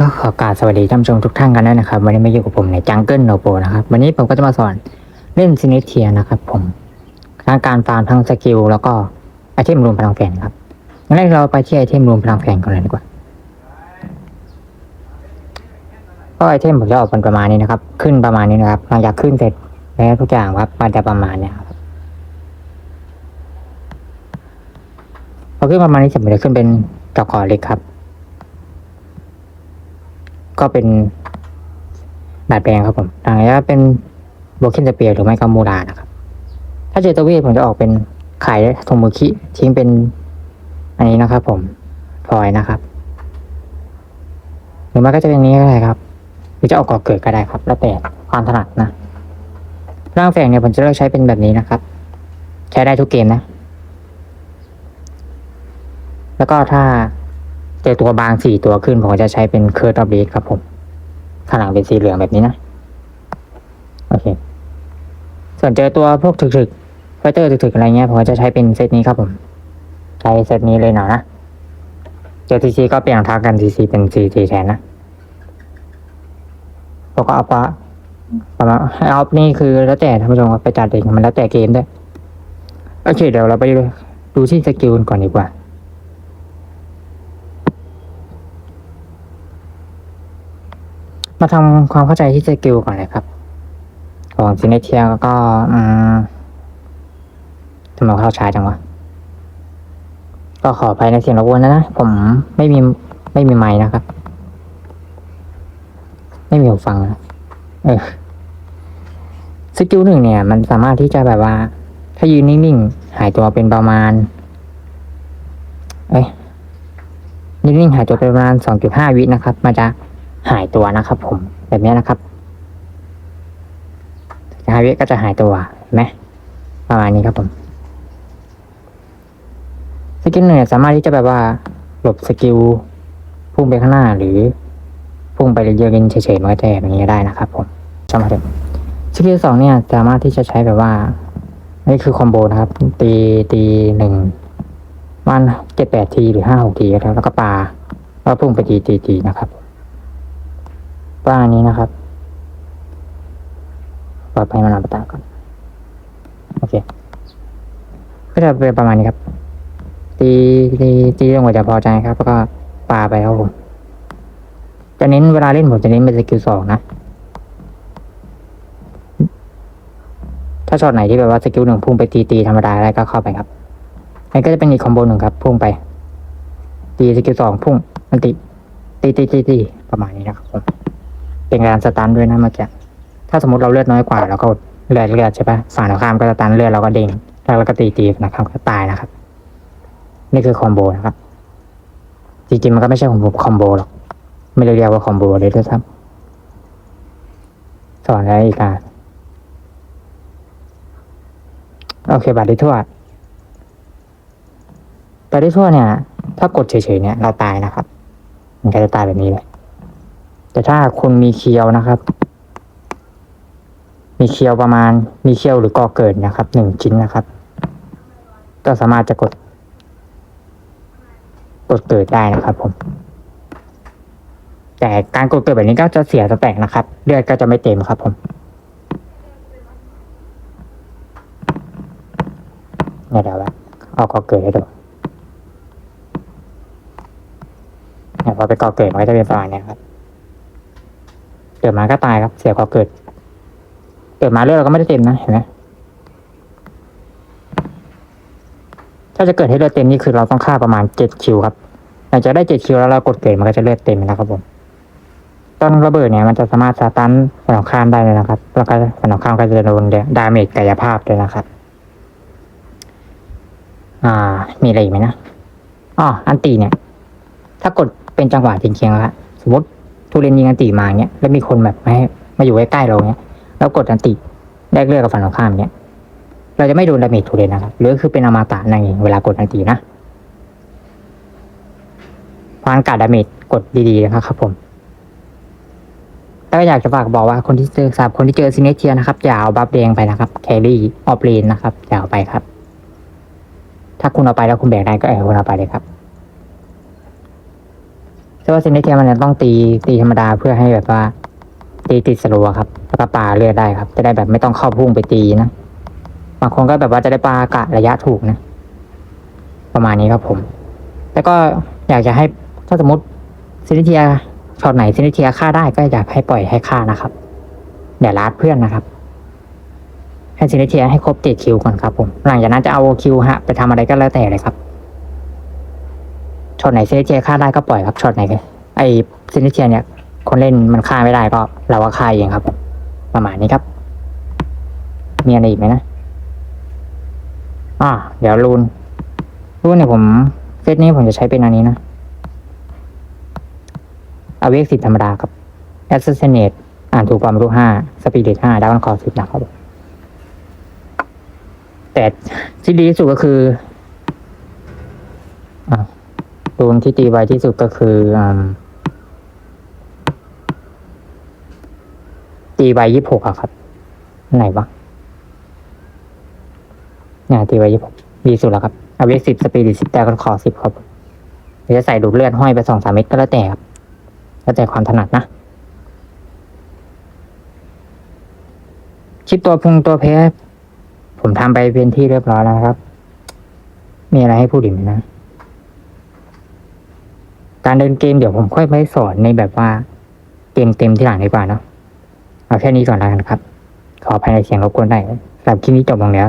ก็ขอกราบสวัสดีท่านผู้ชมทุกท่านกันด้วยนะครับ วันนี้มาอยู่กับผมในจังเกิลโนโปนะครับ วันนี้ผมก็จะมาสอนเล่นซินิเทียนะครับ ผมทั้งการฟาร์มทั้งสกิลแล้วก็ไอเทมรวมพลังแฝงครับงั้นเราไปที่ไอเทมรวมพลังแฝงกันเลยดีกว่า ก็ไอเทมผมจะออกเป็นประมาณนี้นะครับ ขึ้นประมาณนี้นะครับหลังจากขึ้นเสร็จแล้วทุกอย่างครับมันจะประมาณเนี้ยครับพอขึ้นประมาณนี้เสร็จมันจะขึ้นเป็นกระขอเล็กครับ ก็เป็นดัดแปลงครับผมต่างจากเป็นโบเคนสเปียร์หรือไม่ก็มูรานะครับ ถ้าเจอตัวเวทผมจะออกเป็นไข่ทงมือคิทิ้งเป็น อันนี้นะครับ ผมพลอยนะครับ หรือไม่ก็จะเป็นนี้ก็ได้ครับ หรือจะออกก่อเกิดก็ได้ครับ แล้วแต่ความถนัดนะร่างแฝงเนี่ยผมจะเลือกใช้เป็นแบบนี้นะครับ ใช้ได้ทุกเกมนะ แล้วก็ถ้า เจอตัวบางสี่ตัวขึ้น ผมจะใช้เป็นเคอร์ดอบสครับผม ข้างหลังเป็นสีเหลืองแบบนี้นะ โอเค ส่วนเจอตัวพวกถึกๆไฟเตอร์ถึกๆอะไรเงี้ย ผมจะใช้เป็นเซตนี้ครับผม ใช้เซตนี้เลยหน่อยนะ เจอทีซีก็เปลี่ยนท้ากันทีซีเป็นซีทีแทนนะแล้วก็เอาปะประมาณให้ออฟนี่คือแล้วแต่ท่านผู้ชมครับไปจัดเองมันแล้วแต่เกมด้วย โอเค เดี๋ยวเราไปดูที่สกิลก่อนดีกว่า มาทำความเข้าใจที่สกิลก่อนเลยครับ ของซินเนเทียก็อืมทำไมเข้าช้าจังวะ ก็ขออภัยในเสียงรบกวนนะนะ ผมไม่มีไม่มีไม้นะครับ ไม่มีหูฟังนะเออสกิลหนึ่งเนี่ย มันสามารถที่จะแบบว่า ถ้ายืนนิ่งๆ หายตัวเป็นประมาณ เอ้ยนิ่งๆหายตัวเป็นประมาณสองจุดห้าวินะครับ มันจะ หายตัวนะครับ ผมแบบนี้นะครับห้าวิก็จะหายตัวเห็นไหมประมาณนี้ครับผมสกิลหนึ่งเนี่ยสามารถที่จะแบบว่า หลบสกิลพุ่งไปข้างหน้าหรือพุ่งไปเยอะๆกันเฉยๆมันก็จะแบบนี้ก็ได้นะครับ ผมจำมาเถอะสกิลสองเนี่ย สามารถที่จะใช้แบบว่านี่คือคอมโบนะครับ ตีตีหนึ่งมันเจ็ดแปดทีหรือห้าหกทีก็ได้แล้วก็ปลาแล้วพุ่งไปตีตีตีนะครับ ประมานี้นะครับปล่อยไปมันอัปตาก่อน โอเค ก็จะเป็นประมาณนี้ครับ ตีตีตีจนกว่าจะพอใจครับ แล้วก็ปาไปครับผม จะเน้นเวลาเล่นผมจะเน้นเป็นสกิลสองนะ ถ้าช็อตไหนที่แบบว่าสกิลหนึ่งพุ่งไปตีตีธรรมดาได้ก็เข้าไปครับอันก็จะเป็นอีกคอมโบหนึ่งครับ พุ่งไป ตีสกิลสองพุ่งมันตีตีตีตีตีประมาณนี้นะครับผม เป็นการสตันด้วยนะเมื่อกี้ถ้าสมมติเราเลือดน้อยกว่าเราก็เลือดเลือดใช่ปะฝั่งตรงข้ามก็สตันเลือดเราก็เด้งแล้วเราก็ตีตีนะครับก็ตายนะครับ นี่คือคอมโบนะครับ จริงๆมันก็ไม่ใช่ของผมคอมโบหรอกไม่ได้เรียกว่าคอมโบเลยด้วยซ้ำสอนอะไรอีกอะโอเคบัตรด้ทั่วบัตรด้ทั่วเนี่ย ถ้ากดเฉยๆเนี่ยเราตายนะครับ มันก็จะตายแบบนี้เลย แต่ถ้าคุณมีเคียวนะครับ มีเคียวประมาณ มีเคียวหรือก่อเกิดนะครับหนึ่งชิ้นนะครับ ก็สามารถจะกด กดเกิดได้นะครับ ผม แต่การกดเกิดแบบนี้ก็จะเสียสแต็กนะครับ เลือดก็จะไม่เต็มครับ ผม เนี่ยเดี๋ยวว่าเอาก่อเกิดให้ดูเนี่ยพอไปก่อเกิดมันก็จะเป็นประมาณเนี้ยครับ กิดมาก็ตายครับ เสียกอเกิด เกิดมาเลือดเราก็ไม่ได้เต็มนะเห็นไหมถ้าจะเกิดให้เลือดเต็มนี่คือเราต้องฆ่าประมาณเจ็ดคิวครับหลังจากได้เจ็ดคิวแล้วเรากดเกิดมันก็จะเลือดเต็มนะครับผมตอนระเบิดเนี่ยมันจะสามารถสตันฝั่งข้ามได้เลยนะครับ แล้วก็ฝั่งตรงข้ามก็จะโดนดาเมจกายภาพด้วยนะครับ อ่า มีอะไรอีกไหมนะอ๋ออันตีเนี่ย ถ้ากดเป็นจังหวะจริงๆแล้วสมมติ ทุเรียนยิงอันตีมาเนี้ยแล้วมีคนแบบมามาอยู่ใกล้ๆเราเนี้ยแล้วกดอันติแลกเลือดกับฝั่งตรงข้ามเนี้ยเราจะไม่โดนดาเมจทุเรียนนะครับหรือคือเป็นอมตะนั่นเองเวลากดอันตีนะพานการดาเมจกดดีๆนะครับผมแต่ก็อยากจะฝากบอกว่าคนที่เจอสำหรับคนที่เจอซินเนเทียนะครับอย่าเอาบัฟแดงไปนะครับแครี่ออฟเลนนะครับอย่าเอาไปครับ ถ้าคุณเอาไปแล้วคุณแบกได้ก็เออคุณเอาไปเลยครับ แต่ว่าซินเนเทียมันจะต้องตีตีธรรมดาเพื่อให้แบบว่า ตีติดสโลว์ครับแล้วก็ปาเลือดได้ครับ จะได้แบบไม่ต้องเข้าพุ่งไปตีนะบางคนก็แบบว่าจะได้ปากะระยะถูกนะ ประมาณนี้ครับผม แล้วก็อยากจะให้ถ้าสมมติซินเนเทียช็อตไหนซินเนเทียฆ่าได้ก็อยากให้ปล่อยให้ฆ่านะครับอย่าลาดเพื่อนนะครับ ให้ซินเนเทียให้ครบเจ็ดคิวก่อนครับผม หลังจากนั้นจะเอาคิวฮะไปทำอะไรก็แล้วแต่เลยครับ ช็อตไหนเซนเนเทียฆ่าได้ก็ปล่อยครับช็อตไหนไอซินเนเทียเนี่ย คนเล่นมันฆ่าไม่ได้ก็เราก็ฆ่าเองครับ ประมาณนี้ครับ มีอะไรอีกไหมนะอ่าเดี๋ยวรูนรูนเนี่ยผมเซตนี้ผมจะใช้เป็นอันนี้นะเอาเวกสิบธรรมดาครับ Assassinate อ่านถูกความรู้ห้าสปีดห้าดาวน์คอร์สิบนะครับผมแต่ที่ดีที่สุดก็คืออ่า รูนที่ตีไวที่สุดก็คืออ่าตีไวยี่หกอะครับ ไหนวะเนี่ยตีไวยี่หกดีสุดแล้วครับเอาเวกสิบสปีดสิบแต่ก็ขอสิบครับจะใส่ดูดเลือดห้อยไปสองสามเม็ดก็แล้วแต่ครับแล้วแต่ความถนัดนะคลิปตัวพุงตัวเพชผมทำไปเป็นที่เรียบร้อยแล้วครับ มีอะไรให้พูดอีกไหมนะ การเดินเกมเดี๋ยวผมค่อยไปสอนในแบบว่าเกมเต็มที่หลังดีกว่าเนาะเอาแค่นี้ก่อนแล้วกันครับ ขอภายในเสียงรบกวนได้สำหรับคลิปนี้จบลงแล้ว